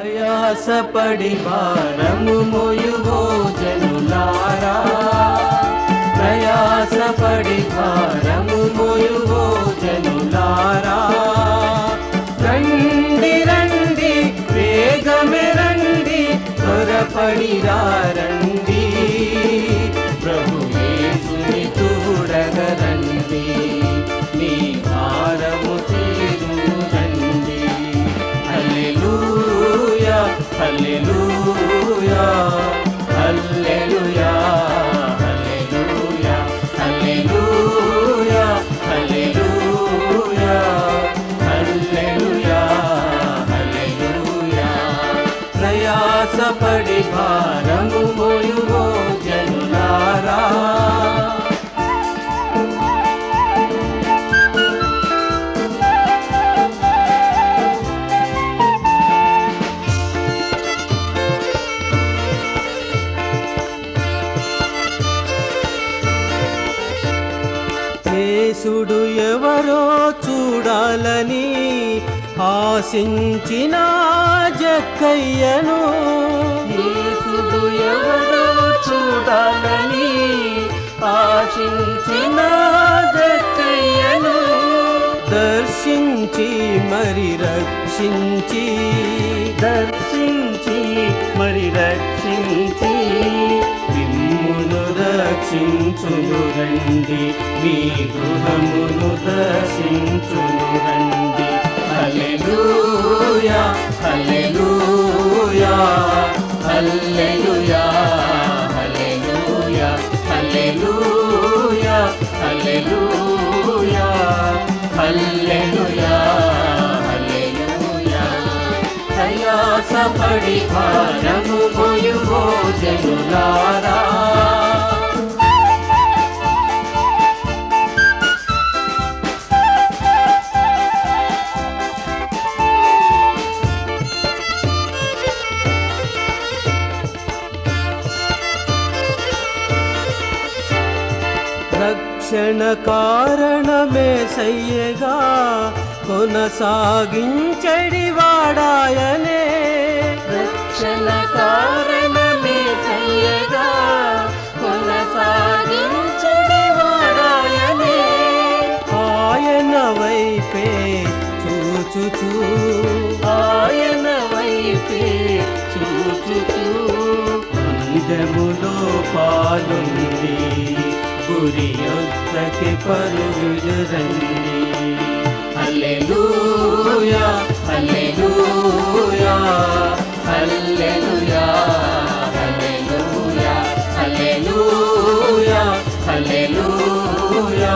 ஆயாசப்படி பாரமுமொயுவ ఆశించిన జక్కయ్యను ఎవరో చూడాలని ఆశించిన జక్కయ్యను దర్శించి మరి రక్షించి దర్శించి మరి రక్షించి మిమ్మును రక్షించును రండి మీ గృహమును దర్శించును రండి హల్లెలూయా హల్లెలూయా హల్లెలూయా హల్లెలూయా హల్లెలూయా హల్లెలూయా హల్లెలూయా హల్లెలూయా. ప్రయాసపడి భారము మోయువో జనులారా కారణమే సయ్యగా కొనసాగించడి వాడాయనే. రక్షణ కారణమే సయ్యగా కొనసాగించడి వాడాయనే. ఆయన వైపే చూచుచూ. ఆయన వైపే చూచుచూ. అందములో పాలుంది సూర్యోత్తకి యొద్దకి పరుగులు రండి హల్లెలూయా హల్లెలూయా హల్లెలూయా హల్లెలూయా హల్లెలూయా హల్లెలూయా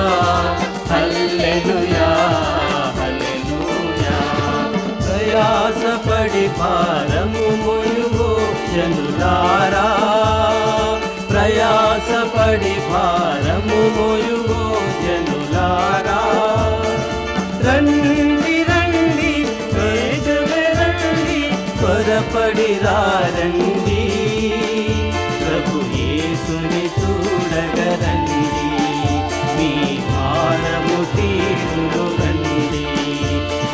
హల్లెలూయా హల్లెలూయా. ప్రయాసపడి భారము మొయువో జనులారా పడి భారము మోయుగో జనులారా. రండి రండి వేగమే రండి త్వరపడి రండి. ప్రభు యేసుని చూడగరండి మీ భారము తీరును రండి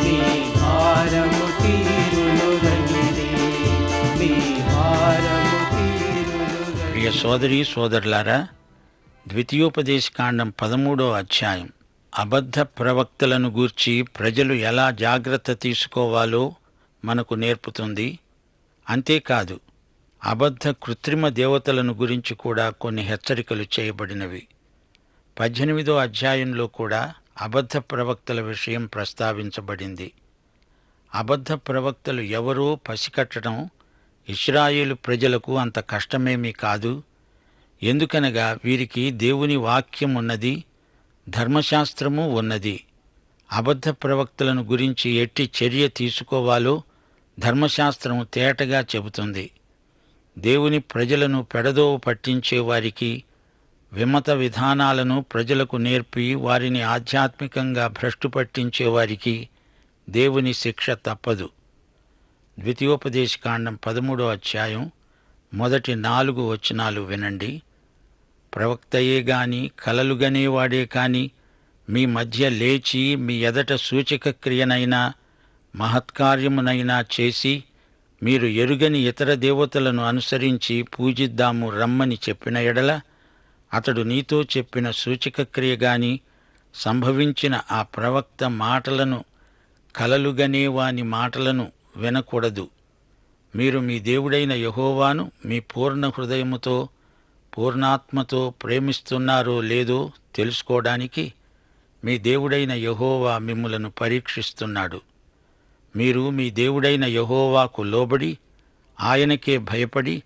మీ భారము తీరును రండి మీ భారము తీరును ప్రియ సోదరి సోదరులారా ద్వితీయోపదేశకాండం పదమూడో అధ్యాయం. అబద్ధ ప్రవక్తలను గూర్చి ప్రజలు ఎలా జాగ్రత్త తీసుకోవాలో మనకు నేర్పుతుంది. అంతేకాదు అబద్ధ కృత్రిమ దేవతలను గురించి కూడా కొన్ని హెచ్చరికలు చేయబడినవి. పద్దెనిమిదో అధ్యాయంలో కూడా అబద్ధ ప్రవక్తల విషయం ప్రస్తావించబడింది. అబద్ధ ప్రవక్తలు ఎవరో పసికట్టడం ఇస్రాయేలు ప్రజలకు అంత కష్టమేమీ కాదు. ఎందుకనగా వీరికి దేవుని వాక్యం ఉన్నది ధర్మశాస్త్రము ఉన్నది. అబద్ధ ప్రవక్తలను గురించి ఎట్టి చర్య తీసుకోవాలో ధర్మశాస్త్రం తేటగా చెబుతుంది. దేవుని ప్రజలను పెడదోవ పట్టించే వారికి విమత విధానాలను ప్రజలకు నేర్పి వారిని ఆధ్యాత్మికంగా భ్రష్టు పట్టించేవారికి దేవుని శిక్ష తప్పదు. ద్వితీయోపదేశకాండం పదమూడో అధ్యాయం మొదటి నాలుగు వచనాలు వినండి. ప్రవక్తయే గాని కలలుగనేవాడే కాని మీ మధ్య లేచి మీ ఎదట సూచక క్రియనైనా మహత్కార్యమునైనా చేసి మీరు ఎరుగని ఇతర దేవతలను అనుసరించి పూజిద్దాము రమ్మని చెప్పిన ఎడల అతడు నీతో చెప్పిన సూచక క్రియ గాని సంభవించిన ఆ ప్రవక్త మాటలను కలలుగనే వాని మాటలను వినకూడదు. మీరు మీ దేవుడైన యహోవాను మీ పూర్ణ హృదయముతో పూర్ణాత్మతో ప్రేమిస్తున్నారో లేదో తెలుసుకోవడానికి మీ దేవుడైన యహోవా మిమ్ములను పరీక్షిస్తున్నాడు. మీరు మీ దేవుడైన యహోవాకు లోబడి ఆయనకే భయపడి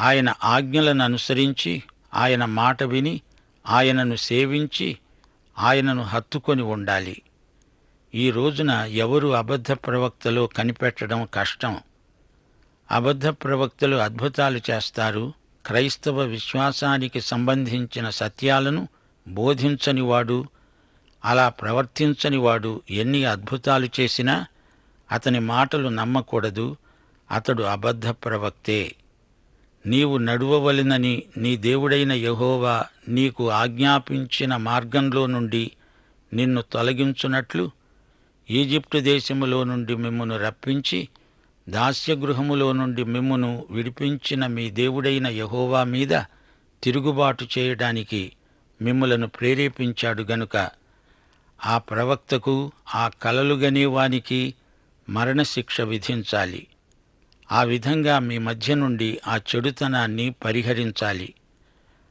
ఆయన ఆజ్ఞలను అనుసరించి ఆయన మాట విని ఆయనను సేవించి ఆయనను హత్తుకొని ఉండాలి. ఈ రోజున ఎవరు అబద్ధ ప్రవక్తలో కనిపెట్టడం కష్టం? అబద్ధ ప్రవక్తలు అద్భుతాలు చేస్తారు క్రైస్తవ విశ్వాసానికి సంబంధించిన సత్యాలను బోధించనివాడు అలా ప్రవర్తించనివాడు ఎన్ని అద్భుతాలు చేసినా అతని మాటలు నమ్మకూడదు అతడు అబద్ధ ప్రవక్తే. నీవు నడువవలెనని నీ దేవుడైన యహోవా నీకు ఆజ్ఞాపించిన మార్గంలో నుండి నిన్ను తొలగించునట్లు ఈజిప్టు దేశములో నుండి మిమ్మను రప్పించి దాస్యగృహములో నుండి మిమ్మును విడిపించిన మీ దేవుడైన యహోవా మీద తిరుగుబాటు చేయడానికి మిమ్ములను ప్రేరేపించాడు గనుక ఆ ప్రవక్తకు ఆ కలలుగనేవానికి మరణశిక్ష విధించాలి. ఆ విధంగా మీ మధ్య నుండి ఆ చెడుతనాన్ని పరిహరించాలి.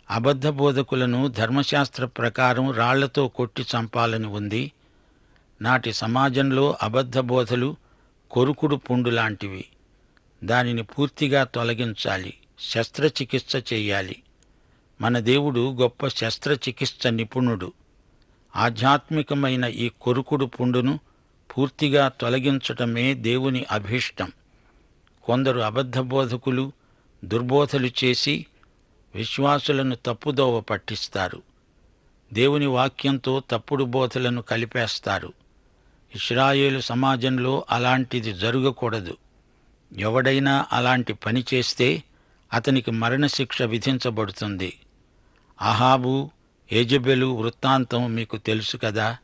అబద్ధ బోధకులను ధర్మశాస్త్ర ప్రకారం రాళ్ళతో కొట్టి చంపాలని ఉంది. నాటి సమాజంలో అబద్ధ బోధలు కొరుకుడు పుండు లాంటివి. దానిని పూర్తిగా తొలగించాలి. శస్త్రచికిత్స చేయాలి. మన దేవుడు గొప్ప శస్త్రచికిత్స నిపుణుడు. ఆధ్యాత్మికమైన ఈ కొరుకుడు పుండును పూర్తిగా తొలగించటమే దేవుని అభీష్టం. కొందరు అబద్ధ బోధకులు దుర్బోధలు చేసి విశ్వాసులను తప్పుదోవ పట్టిస్తారు. దేవుని వాక్యంతో తప్పుడు బోధలను కలిపేస్తారు. ఇస్రాయేలు సమాజంలో అలాంటిది జరగకూడదు. ఎవడైనా అలాంటి పని చేస్తే అతనికి మరణశిక్ష విధించబడుతుంది. అహాబు యజబెలు వృత్తాంతం మీకు తెలుసు కదా.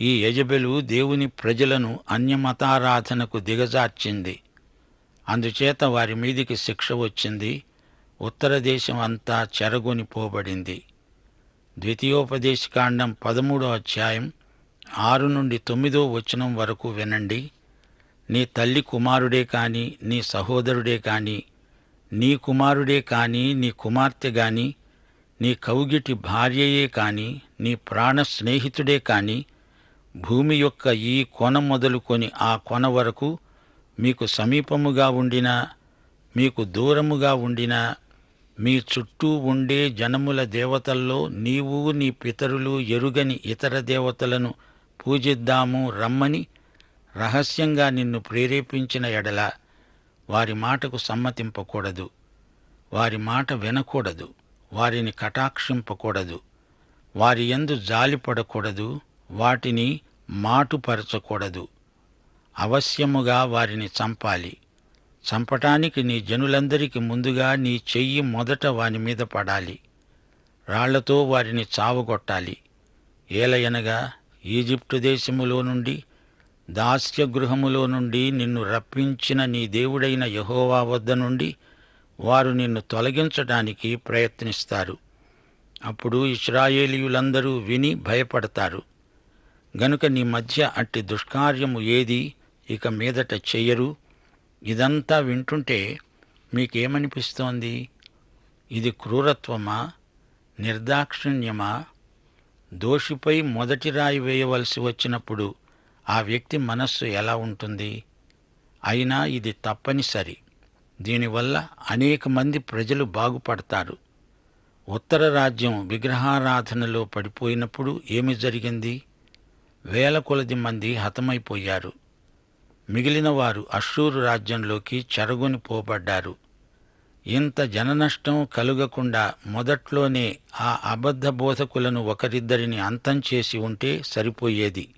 ఈ యజబెలు దేవుని ప్రజలను అన్యమతారాధనకు దిగజార్చింది. అందుచేత వారి మీదికి శిక్ష వచ్చింది. ఉత్తర దేశం అంతా చెరగొని పోబడింది ద్వితీయోపదేశకాండం పదమూడో అధ్యాయం ఆరు నుండి తొమ్మిదో వచనం వరకు వినండి. నీ తల్లి కుమారుడే కాని నీ సహోదరుడే కాని నీ కుమారుడే కాని నీ కుమార్తె గాని నీ కౌగిటి భార్యయే కాని నీ ప్రాణ స్నేహితుడే కాని భూమి యొక్క ఈ కొన మొదలుకొని ఆ కొన వరకు మీకు సమీపముగా ఉండినా మీకు దూరముగా ఉండినా మీ చుట్టూ ఉండే జనముల దేవతల్లో నీవు నీ పితరులు ఎరుగని ఇతర దేవతలను పూజిద్దాము రమ్మని రహస్యంగా నిన్ను ప్రేరేపించిన ఎడల వారి మాటకు సమ్మతింపకూడదు. వారి మాట వినకూడదు. వారిని కటాక్షింపకూడదు. వారి ఎందు జాలిపడకూడదు వాటిని మాటుపరచకూడదు. అవశ్యముగా వారిని చంపాలి. చంపటానికి నీ జనులందరికీ ముందుగా నీ చెయ్యి మొదట వాని మీద పడాలి. రాళ్ళతో వారిని చావగొట్టాలి. ఏలయనగా ఈజిప్టు దేశములో నుండి దాస్యగృహములో నుండి నిన్ను రప్పించిన నీ దేవుడైన యహోవా వద్ద నుండి వారు నిన్ను తొలగించడానికి ప్రయత్నిస్తారు. అప్పుడు ఇస్రాయేలీయులందరూ విని భయపడతారు. గనుక నీ మధ్య అట్టి దుష్కార్యము ఏది ఇక మీదట చెయ్యరు ఇదంతా వింటుంటే మీకేమనిపిస్తోంది? ఇది క్రూరత్వమా? నిర్దాక్షిణ్యమా? దోషిపై మొదటి రాయి వేయవలసి వచ్చినప్పుడు ఆ వ్యక్తి మనస్సు ఎలా ఉంటుంది? అయినా ఇది తప్పనిసరి. దీనివల్ల అనేక మంది ప్రజలు బాగుపడతారు. ఉత్తర రాజ్యం విగ్రహారాధనలో పడిపోయినప్పుడు ఏమి జరిగింది? వేల కొలది మంది హతమైపోయారు. మిగిలిన వారు అశ్షూరు రాజ్యంలోకి చెరగొని పోబడ్డారు. ఇంత జననష్టం కలుగకుండా మొదట్లోనే ఆ అబద్ధ బోధకులను ఒకరిద్దరిని అంతం చేసి ఉంటే సరిపోయేది.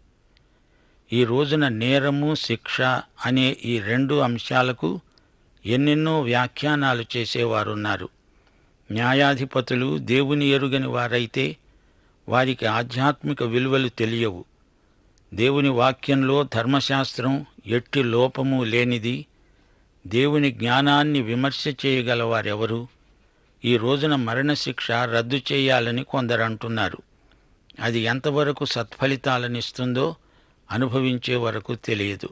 ఈ రోజున నేరము శిక్ష అనే ఈ రెండు అంశాలకు ఎన్నెన్నో వ్యాఖ్యానాలు చేసేవారున్నారు. న్యాయాధిపతులు దేవుని ఎరుగని వారైతే వారికి ఆధ్యాత్మిక విలువలు తెలియవు. దేవుని వాక్యంలో ధర్మశాస్త్రం ఎట్టి లోపము లేనిది దేవుని జ్ఞానాన్ని విమర్శ చేయగలవారెవరు? ఈ రోజున మరణశిక్ష రద్దు చేయాలని కొందరు అంటున్నారు అది ఎంతవరకు సత్ఫలితాలనిస్తుందో అనుభవించే వరకు తెలియదు.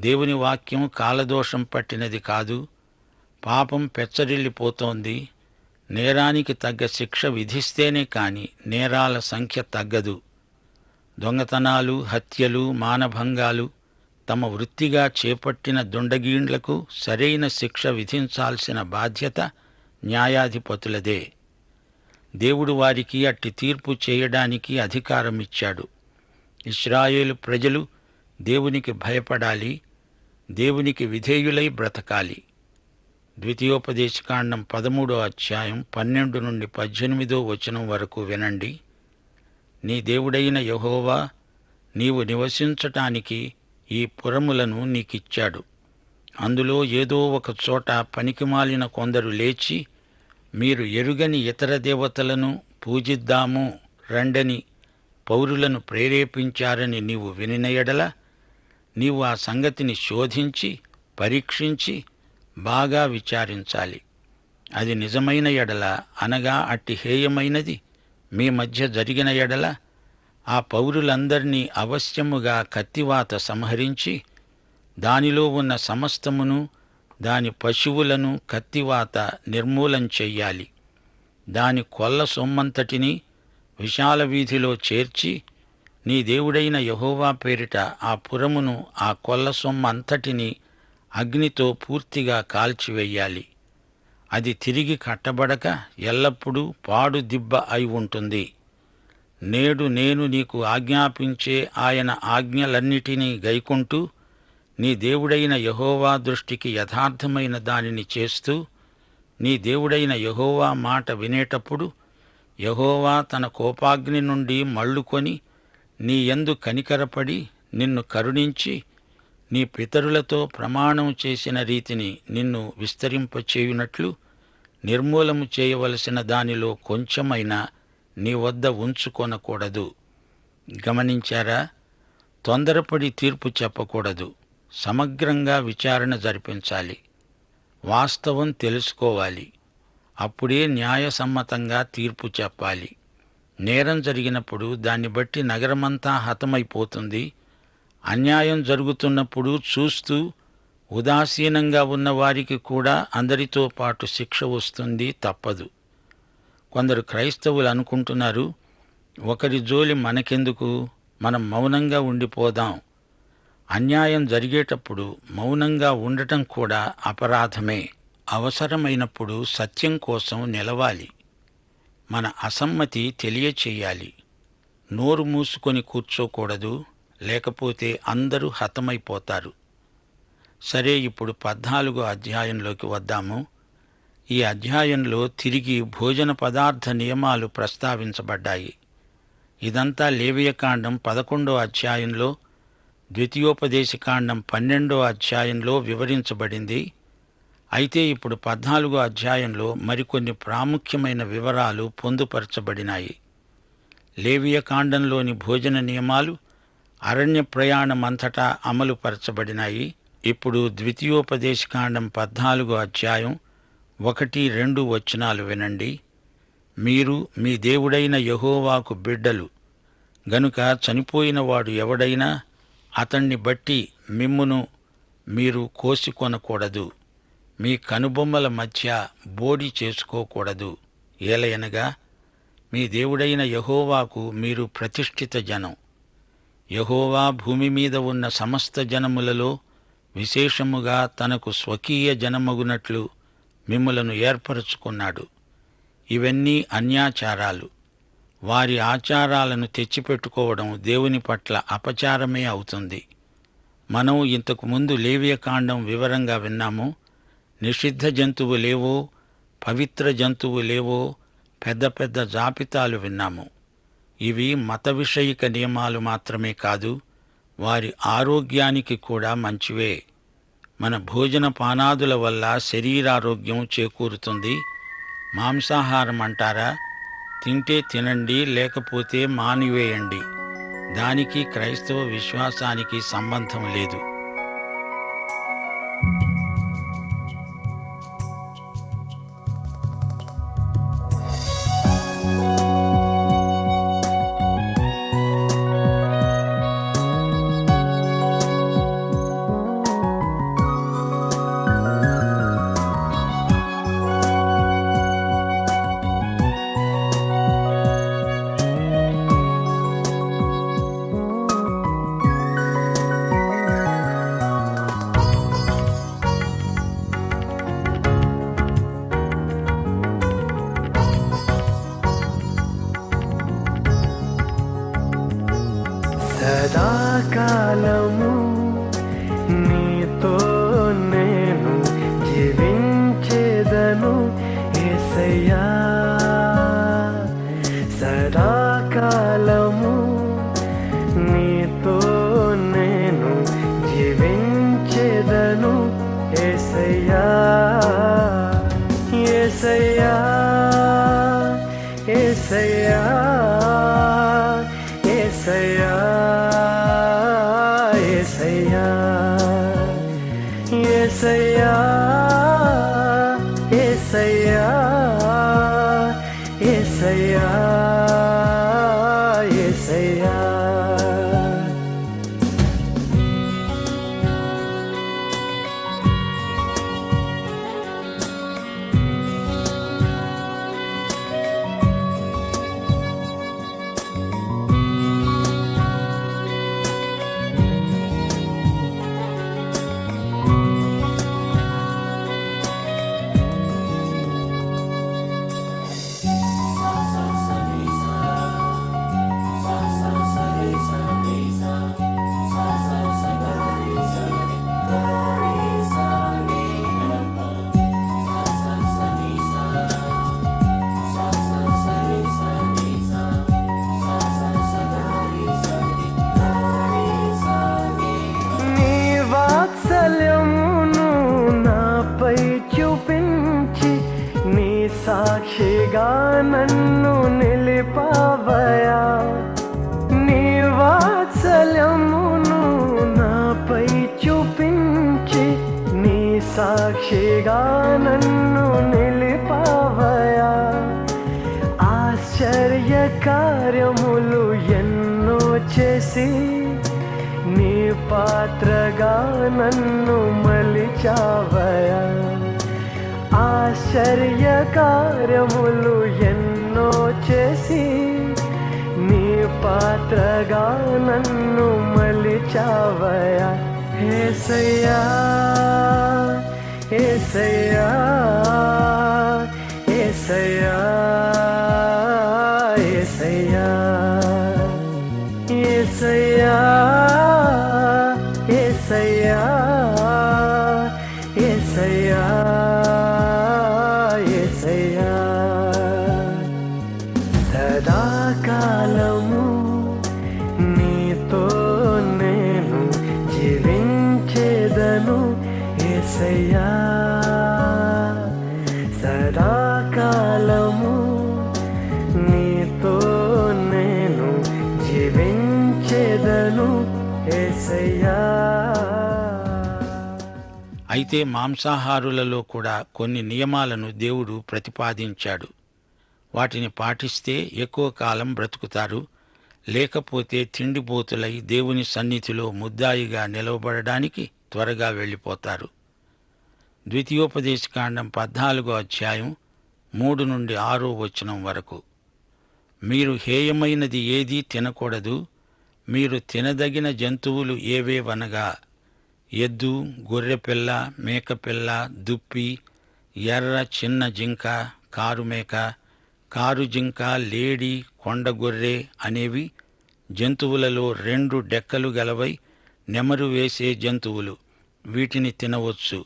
దేవుని వాక్యం కాలదోషం పట్టినది కాదు. పాపం పెచ్చరిల్లిపోతోంది. నేరానికి తగ్గ శిక్ష విధిస్తేనే కాని నేరాల సంఖ్య తగ్గదు. దొంగతనాలు హత్యలు మానభంగాలు తమ వృత్తిగా చేపట్టిన దుండగీండ్లకు సరైన శిక్ష విధించాల్సిన బాధ్యత న్యాయాధిపతులదే. దేవుడు వారికి అట్టి తీర్పు చేయడానికి అధికారం ఇచ్చాడు. ఇస్రాయేలు ప్రజలు దేవునికి భయపడాలి దేవునికి విధేయులై బ్రతకాలి. ద్వితీయోపదేశకాండం పదమూడో అధ్యాయం పన్నెండు నుండి పద్దెనిమిదో వచనం వరకు వినండి. నీ దేవుడైన యహోవా నీవు నివసించటానికి ఈ పురములను నీకిచ్చాడు. అందులో ఏదో ఒక చోట పనికిమాలిన కొందరు లేచి మీరు ఎరుగని ఇతర దేవతలను పూజిద్దాము రండని పౌరులను ప్రేరేపించారని నీవు వినిన ఎడల నీవు ఆ సంగతిని శోధించి పరీక్షించి బాగా విచారించాలి. అది నిజమైన ఎడల అనగా అట్టి హేయమైనది. మీ మధ్య జరిగిన ఎడల ఆ పౌరులందరినీ అవశ్యముగా కత్తివాత సంహరించి దానిలో ఉన్న సమస్తమును దాని పశువులను కత్తివాత నిర్మూలం చెయ్యాలి. దాని కొల్ల సొమ్మంతటిని విశాల వీధిలో చేర్చి నీ దేవుడైన యహోవా పేరిట ఆ పురమును ఆ కొల్ల సొమ్మంతటిని అగ్నితో పూర్తిగా కాల్చివెయ్యాలి అది తిరిగి కట్టబడక ఎల్లప్పుడూ పాడు దిబ్బ అయి ఉంటుంది. నేడు నేను నీకు ఆజ్ఞాపించే ఆయన ఆజ్ఞలన్నిటినీ గైకుంటూ నీ దేవుడైన యహోవా దృష్టికి యథార్థమైన దానిని చేస్తూ నీ దేవుడైన యహోవా మాట వినేటప్పుడు యహోవా తన కోపాగ్ని నుండి మళ్ళుకొని నీ యందు కనికరపడి నిన్ను కరుణించి నీ పితరులతో ప్రమాణం చేసిన రీతిని నిన్ను విస్తరింపచేయునట్లు నిర్మూలము చేయవలసిన దానిలో కొంచెమైనా నీ వద్ద ఉంచుకొనకూడదు. గమనించారా? తొందరపడి తీర్పు చెప్పకూడదు. సమగ్రంగా విచారణ జరిపించాలి. వాస్తవం తెలుసుకోవాలి. అప్పుడే న్యాయసమ్మతంగా తీర్పు చెప్పాలి. నేరం జరిగినప్పుడు దాన్ని బట్టి నగరమంతా హతమైపోతుంది. అన్యాయం జరుగుతున్నప్పుడు చూస్తూ ఉదాసీనంగా ఉన్నవారికి కూడా అందరితో పాటు శిక్ష వస్తుంది తప్పదు. కొందరు క్రైస్తవులు అనుకుంటున్నారు ఒకరి జోలి మనకెందుకు? మనం మౌనంగా ఉండిపోదాం. అన్యాయం జరిగేటప్పుడు మౌనంగా ఉండటం కూడా అపరాధమే. అవసరమైనప్పుడు సత్యం కోసం నిలవాలి. మన అసమ్మతి తెలియచేయాలి. నోరు మూసుకొని కూర్చోకూడదు లేకపోతే అందరూ హతమైపోతారు. సరే ఇప్పుడు పద్నాలుగో అధ్యాయంలోకి వద్దాము. ఈ అధ్యాయంలో తిరిగి భోజన పదార్థ నియమాలు ప్రస్తావించబడ్డాయి. ఇదంతా లేవియకాండం పదకొండో అధ్యాయంలో ద్వితీయోపదేశకాండం పన్నెండో అధ్యాయంలో వివరించబడింది. అయితే ఇప్పుడు పద్నాలుగో అధ్యాయంలో మరికొన్ని ప్రాముఖ్యమైన వివరాలు పొందుపరచబడినాయి. లేవియకాండంలోని భోజన నియమాలు అరణ్య ప్రయాణమంతటా అమలుపరచబడినాయి. ఇప్పుడు ద్వితీయోపదేశకాండం పద్నాలుగో అధ్యాయం ఒకటి రెండు వచనాలు వినండి. మీరు మీ దేవుడైన యహోవాకు బిడ్డలు. గనుక చనిపోయిన వాడు ఎవడైనా అతణ్ణి బట్టి మిమ్మును మీరు కోసికొనకూడదు. మీ కనుబొమ్మల మధ్య బోడి చేసుకోకూడదు. ఏలయనగా మీ దేవుడైన యహోవాకు మీరు ప్రతిష్ఠిత జనం. యహోవా భూమి మీద ఉన్న సమస్త జనములలో విశేషముగా తనకు స్వకీయ జనమగునట్లు మిమ్మలను ఏర్పరచుకున్నాడు. ఇవన్నీ అన్యాచారాలు. వారి ఆచారాలను తెచ్చిపెట్టుకోవడం దేవుని పట్ల అపచారమే అవుతుంది. మనం ఇంతకు ముందు లేవియకాండం వివరంగా విన్నాము. నిషిద్ధ జంతువు లేవో పవిత్ర జంతువు లేవో పెద్ద పెద్ద జాబితాలు విన్నాము. ఇవి మత విషయిక నియమాలు మాత్రమే కాదు వారి ఆరోగ్యానికి కూడా మంచివే. మన భోజన పానాదుల వల్ల శరీరారోగ్యం చేకూరుతుంది. మాంసాహారం అంటారా? తింటే తినండి లేకపోతే మానివేయండి. దానికి క్రైస్తవ విశ్వాసానికి సంబంధం లేదు. సాక్షిగా నన్ను నిలిపావయా ఆశ్చర్య కార్యములు ఎన్నో చేసి నీ పాత్రగా నన్ను మలిచావయా ఆశ్చర్య కార్యములు ఎన్నో చేసి నీ పాత్రగా నన్ను మలిచావయా ఏసయ్యా ఏసయ్యా. ஏசையா ஏசையா ஏசையா ஏசையா ஏசையா ஏசையா ஏசையா అయితే మాంసాహారులలో కూడా కొన్ని నియమాలను దేవుడు ప్రతిపాదించాడు. వాటిని పాటిస్తే ఎక్కువ కాలం బ్రతుకుతారు. లేకపోతే తిండిపోతులై దేవుని సన్నిధిలో ముద్దాయిగా నిలవబడడానికి త్వరగా వెళ్ళిపోతారు. ద్వితీయోపదేశకాండం పద్నాలుగో అధ్యాయం మూడు నుండి ఆరో వచనం వరకు. మీరు హేయమైనది ఏదీ తినకూడదు. మీరు తినదగిన జంతువులు ఏవేవనగా ఎద్దు గొర్రెపిల్ల మేకపిల్ల దుప్పి ఎర్ర చిన్న జింక కారు మేక కారు జింక లేడి కొండగొర్రె అనేవి జంతువులలో రెండు డెక్కలు గలవై నెమరు వేసే జంతువులు. వీటిని తినవచ్చు.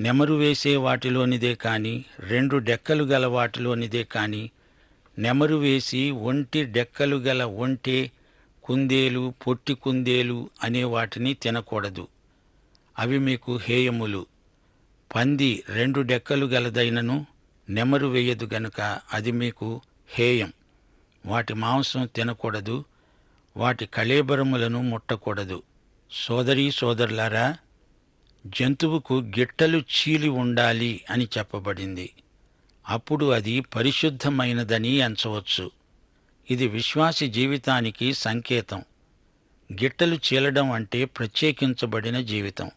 నెమరు వేసే వాటిలోనిదే కాని రెండు డెక్కలు గల వాటిలోనిదే కాని నెమరు వేసి ఒంటి డెక్కలు గల ఒంటె కుందేలు పొట్టి కుందేలు అనే వాటిని తినకూడదు. అవి మీకు హేయములు. పంది రెండు డెక్కలు గలదైనను నెమరు వేయదు గనుక అది మీకు హేయం. వాటి మాంసం తినకూడదు వాటి కళేబరములను ముట్టకూడదు. సోదరీ సోదరులారా జంతువుకు గిట్టలు చీలి ఉండాలి అని చెప్పబడింది. అప్పుడు అది పరిశుద్ధమైనదని ఎంచవచ్చు. ఇది విశ్వాసి జీవితానికి సంకేతం. గిట్టలు చీలడం అంటే ప్రత్యేకించబడిన జీవితం.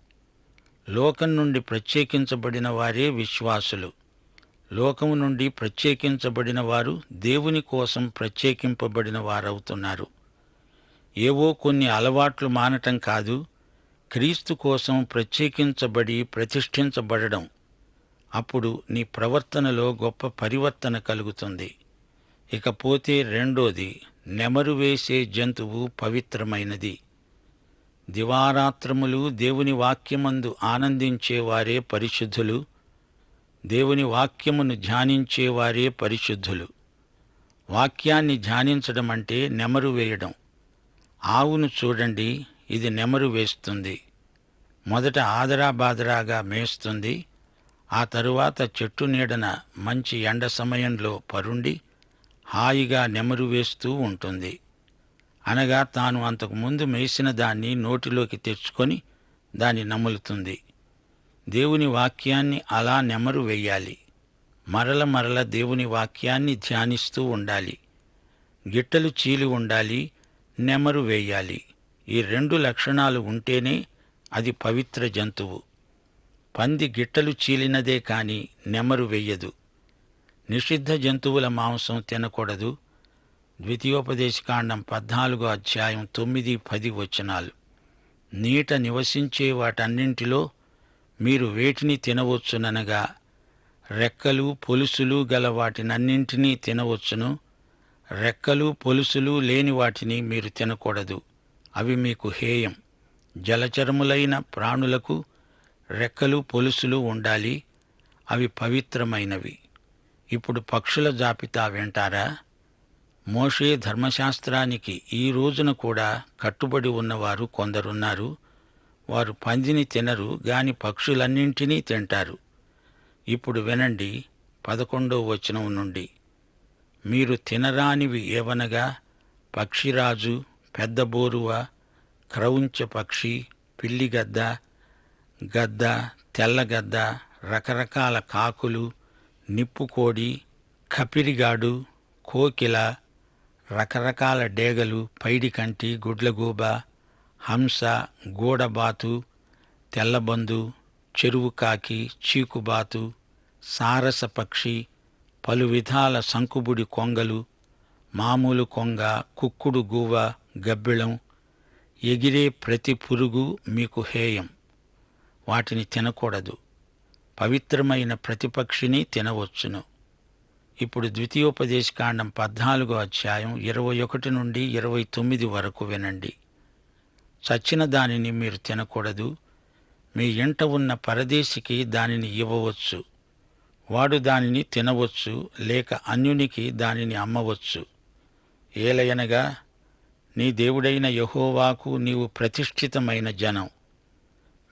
లోకం నుండి ప్రత్యేకించబడిన వారే విశ్వాసులు. లోకము నుండి ప్రత్యేకించబడిన వారు దేవుని కోసం ప్రత్యేకింపబడిన వారవుతున్నారు. ఏవో కొన్ని అలవాట్లు మానటం కాదు క్రీస్తు కోసం ప్రత్యేకించబడి ప్రతిష్ఠించబడడం. అప్పుడు నీ ప్రవర్తనలో గొప్ప పరివర్తన కలుగుతుంది. ఇకపోతే రెండోది నెమరు వేసే జంతువు పవిత్రమైనది. దివారాత్రములు దేవుని వాక్యమందు ఆనందించేవారే పరిశుద్ధులు. దేవుని వాక్యమును ధ్యానించేవారే పరిశుద్ధులు. వాక్యాన్ని ధ్యానించడం అంటే నెమరు వేయడం. ఆవును చూడండి ఇది నెమరు వేస్తుంది. మొదట ఆదరా బాదరాగా మేస్తుంది. ఆ తరువాత చెట్టు నీడన మంచి ఎండ సమయంలో పరుండి హాయిగా నెమరు వేస్తూ ఉంటుంది. అనగా తాను అంతకు ముందు మేసిన దాన్ని నోటిలోకి తెచ్చుకొని దాన్ని నములుతుంది. దేవుని వాక్యాన్ని అలా నెమరు వెయ్యాలి మరల మరల దేవుని వాక్యాన్ని ధ్యానిస్తూ ఉండాలి. గిట్టలు చీలి ఉండాలి నెమరు వేయాలి. ఈ రెండు లక్షణాలు ఉంటేనే అది పవిత్ర జంతువు. పంది గిట్టలు చీలినదే కాని నెమరు వెయ్యదు నిషిద్ధ జంతువుల మాంసం తినకూడదు. ద్వితీయోపదేశకాండం పద్నాలుగో అధ్యాయం తొమ్మిది పది వచనాలు. నీట నివసించే వాటన్నింటిలో మీరు వేటిని తినవచ్చుననగా రెక్కలు పొలుసులు గల వాటినన్నింటినీ తినవచ్చును రెక్కలు పొలుసులు లేని వాటిని మీరు తినకూడదు. అవి మీకు హేయం. జలచరములైన ప్రాణులకు రెక్కలు పొలుసులు ఉండాలి. అవి పవిత్రమైనవి. ఇప్పుడు పక్షుల జాబితా వింటారా? మోషే ధర్మశాస్త్రానికి ఈ రోజున కూడా కట్టుబడి ఉన్నవారు కొందరున్నారు. వారు పందిని తినరు గాని పక్షులన్నింటినీ తింటారు. ఇప్పుడు వినండి పదకొండో వచనం నుండి. మీరు తినరానివి ఏవనగా పక్షిరాజు పెద్ద బోరువ క్రౌంచ పక్షి పిల్లిగద్ద గద్ద తెల్లగద్ద రకరకాల కాకులు నిప్పుకోడి కపిరిగాడు కోకిల రకరకాల డేగలు పైడికంటి గుడ్లగూబ హంస గూడబాతు తెల్లబందు చెరువు కాకి చీకుబాతు సారస పక్షి పలు విధాల సంకుబుడి కొంగలు మామూలు కొంగ కుక్కుడు గూవ గబ్బిళం ఎగిరే ప్రతి పురుగు మీకు హేయం. వాటిని తినకూడదు. పవిత్రమైన ప్రతిపక్షిని తినవచ్చును. ఇప్పుడు ద్వితీయోపదేశకాండం పద్నాలుగో అధ్యాయం ఇరవై ఒకటి నుండి ఇరవై తొమ్మిది వరకు వినండి. చచ్చిన దానిని మీరు తినకూడదు. మీ ఇంట ఉన్న పరదేశికి దానిని ఇవ్వవచ్చు. వాడు దానిని తినవచ్చు లేక అన్యునికి దానిని అమ్మవచ్చు. ఏలయనగా నీ దేవుడైన యహోవాకు నీవు ప్రతిష్ఠితమైన జనం.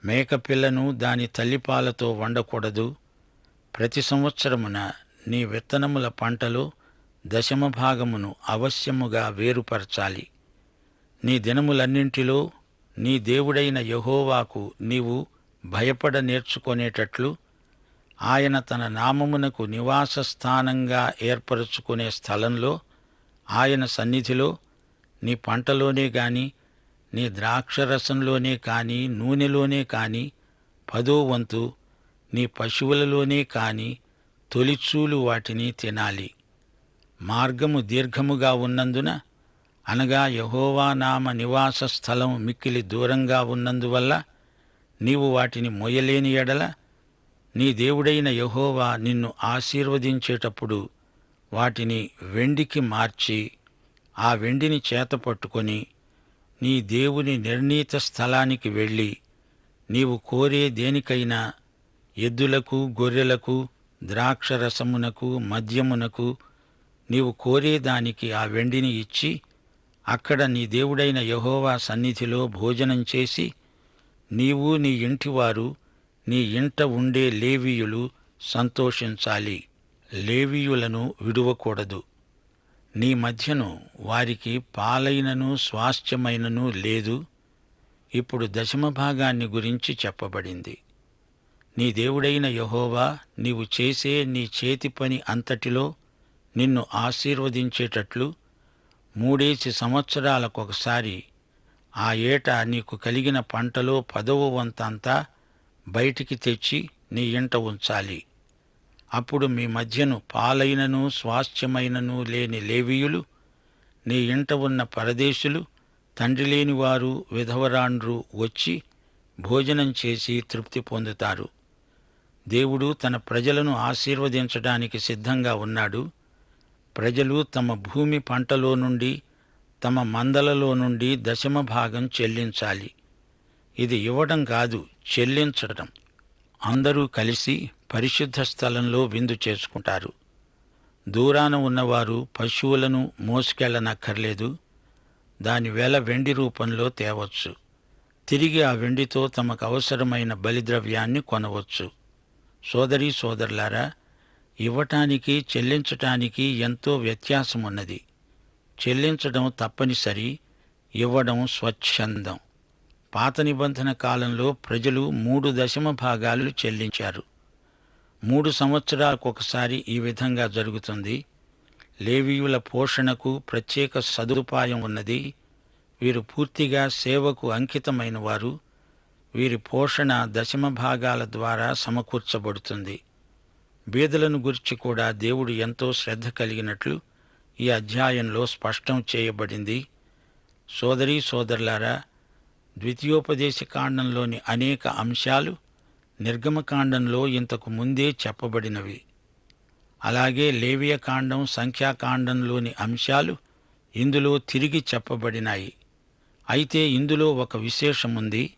మేకపిల్లను దాని తల్లిపాలతో వండకూడదు. ప్రతి సంవత్సరమున నీ విత్తనముల పంటలో దశమ భాగమును అవశ్యముగా వేరుపరచాలి. నీ దినములన్నింటిలో నీ దేవుడైన యహోవాకు నీవు భయపడ నేర్చుకొనేటట్లు ఆయన తన నామమునకు నివాస స్థానంగా ఏర్పరచుకునే స్థలంలో ఆయన సన్నిధిలో నీ పంటలోనే గాని నీ ద్రాక్షరసంలోనే కాని నూనెలోనే కాని పదో వంతు నీ పశువులలోనే కాని తొలిచూలు వాటిని తినాలి. మార్గము దీర్ఘముగా ఉన్నందున అనగా యహోవా నామ నివాస స్థలం మిక్కిలి దూరంగా ఉన్నందువల్ల నీవు వాటిని మొయ్యలేని ఎడల నీ దేవుడైన యహోవా నిన్ను ఆశీర్వదించేటప్పుడు వాటిని వెండికి మార్చి ఆ వెండిని చేత పట్టుకొని నీ దేవుని నిర్ణీత స్థలానికి వెళ్ళి నీవు కోరే దేనికైనా ఎద్దులకు గొర్రెలకు ద్రాక్షరసమునకు మద్యమునకు నీవు కోరేదానికి ఆ వెండిని ఇచ్చి అక్కడ నీ దేవుడైన యహోవా సన్నిధిలో భోజనం చేసి నీవు నీ ఇంటివారు నీ ఇంట ఉండే లేవీయులు సంతోషించాలి. లేవీయులను విడువకూడదు. నీ మధ్యను వారికి పాలైనను స్వాస్థ్యమైనను లేదు. ఇప్పుడు దశమ భాగాన్ని గురించి చెప్పబడింది. నీ దేవుడైన యహోవా నీవు చేసే నీ చేతి పని అంతటిలో నిన్ను ఆశీర్వదించేటట్లు మూడేసి సంవత్సరాలకొకసారి ఆ ఏట నీకు కలిగిన పంటలో పదవ వంతంతా బయటికి తెచ్చి నీ ఇంట ఉంచాలి. అప్పుడు మీ మధ్యను పాలైనను స్వాస్థ్యమైనను లేని లేవీయులు నీ ఇంట ఉన్న పరదేశులు తండ్రి లేని వారు విధవరాండ్రు వచ్చి భోజనం చేసి తృప్తి పొందుతారు. దేవుడు తన ప్రజలను ఆశీర్వదించడానికి సిద్ధంగా ఉన్నాడు. ప్రజలు తమ భూమి పంటలో నుండి తమ మందలలో నుండి దశమ భాగం చెల్లించాలి. ఇది ఇవ్వడం కాదు చెల్లించడం అందరూ కలిసి పరిశుద్ధ స్థలంలో విందు చేసుకుంటారు. దూరాన ఉన్నవారు పశువులను మోసుకెళ్ళనక్కర్లేదు దాని వెల వెండి రూపంలో తేవచ్చు. తిరిగి ఆ వెండితో తమకు అవసరమైన బలిద్రవ్యాన్ని కొనవచ్చు. సోదరీ సోదరులారా ఇవ్వటానికి చెల్లించటానికి ఎంతో వ్యత్యాసం ఉన్నది చెల్లించడం తప్పనిసరి ఇవ్వడం స్వచ్ఛందం. పాత నిబంధన కాలంలో ప్రజలు మూడు దశమ భాగాలు చెల్లించారు. మూడు సంవత్సరాలకు ఒకసారి ఈ విధంగా జరుగుతుంది. లేవీయుల పోషణకు ప్రత్యేక సదుపాయం ఉన్నది. వీరు పూర్తిగా సేవకు అంకితమైన వారు వీరి పోషణ దశమ భాగాల ద్వారా సమకూర్చబడుతుంది. బీదలను గురించి కూడా దేవుడు ఎంతో శ్రద్ధ కలిగినట్లు ఈ అధ్యాయంలో స్పష్టం చేయబడింది. సోదరీ సోదరులారా ద్వితీయోపదేశ కాండంలోని అనేక అంశాలు నిర్గమకాండంలో ఇంతకు ముందే చెప్పబడినవి. అలాగే లేవియ కాండం సంఖ్యాకాండంలోని అంశాలు ఇందులో తిరిగి చెప్పబడినాయి. అయితే ఇందులో ఒక విశేషముంది.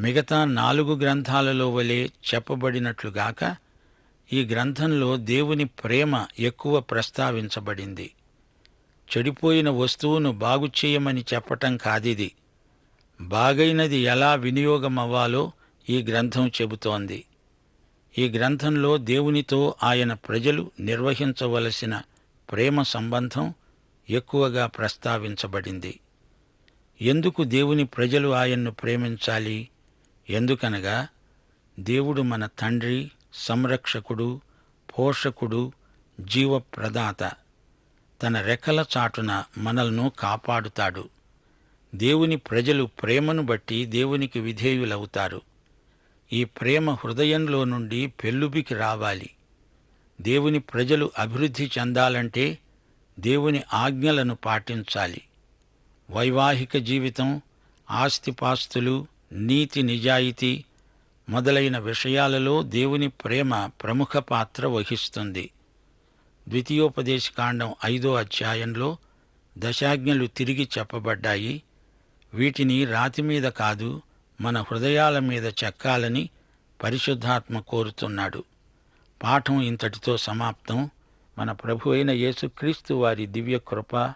మిగతా నాలుగు గ్రంథాలలో వలె చెప్పబడినట్లుగాక ఈ గ్రంథంలో దేవుని ప్రేమ ఎక్కువ ప్రస్తావించబడింది. చెడిపోయిన వస్తువును బాగు చేయమని చెప్పటం కాదిది. బాగైనది ఎలా వినియోగమవ్వాలో ఈ గ్రంథం చెబుతోంది. ఈ గ్రంథంలో దేవునితో ఆయన ప్రజలు నిర్వహించవలసిన ప్రేమ సంబంధం ఎక్కువగా ప్రస్తావించబడింది. ఎందుకు దేవుని ప్రజలు ఆయన్ను ప్రేమించాలి? ఎందుకనగా దేవుడు మన తండ్రి సంరక్షకుడు పోషకుడు జీవప్రదాత. తన రెక్కల చాటున మనల్ను కాపాడుతాడు. దేవుని ప్రజలు ప్రేమను బట్టి దేవునికి విధేయులవుతారు. ఈ ప్రేమ హృదయంలో నుండి పెళ్ళుబికి రావాలి. దేవుని ప్రజలు అభివృద్ధి చెందాలంటే దేవుని ఆజ్ఞలను పాటించాలి. వైవాహిక జీవితం ఆస్తిపాస్తులు నీతి నిజాయితీ మొదలైన విషయాలలో దేవుని ప్రేమ ప్రముఖ పాత్ర వహిస్తుంది. ద్వితీయోపదేశ కాండం ఐదో అధ్యాయంలో దశాజ్ఞలు తిరిగి చెప్పబడ్డాయి. వీటిని రాతి మీద కాదు మన హృదయాల మీద చెక్కాలని పరిశుద్ధాత్మ కోరుతున్నాడు. పాఠం ఇంతటితో సమాప్తం. మన ప్రభు అయిన యేసుక్రీస్తు వారి దివ్య కృప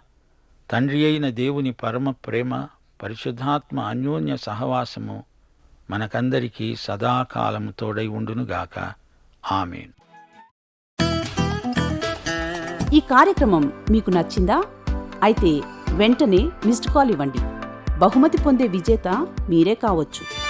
తండ్రి అయిన దేవుని పరమ ప్రేమ పరిశుద్ధాత్మ అన్యోన్య సహవాసము మనకందరికీ సదాకాలము తోడై ఉండునుగాక. ఆమెన్. ఈ కార్యక్రమం మీకు నచ్చిందా? అయితే వెంటనే మిస్డ్ కాల్ ఇవ్వండి. బహుమతి పొందే విజేత మీరే కావచ్చు.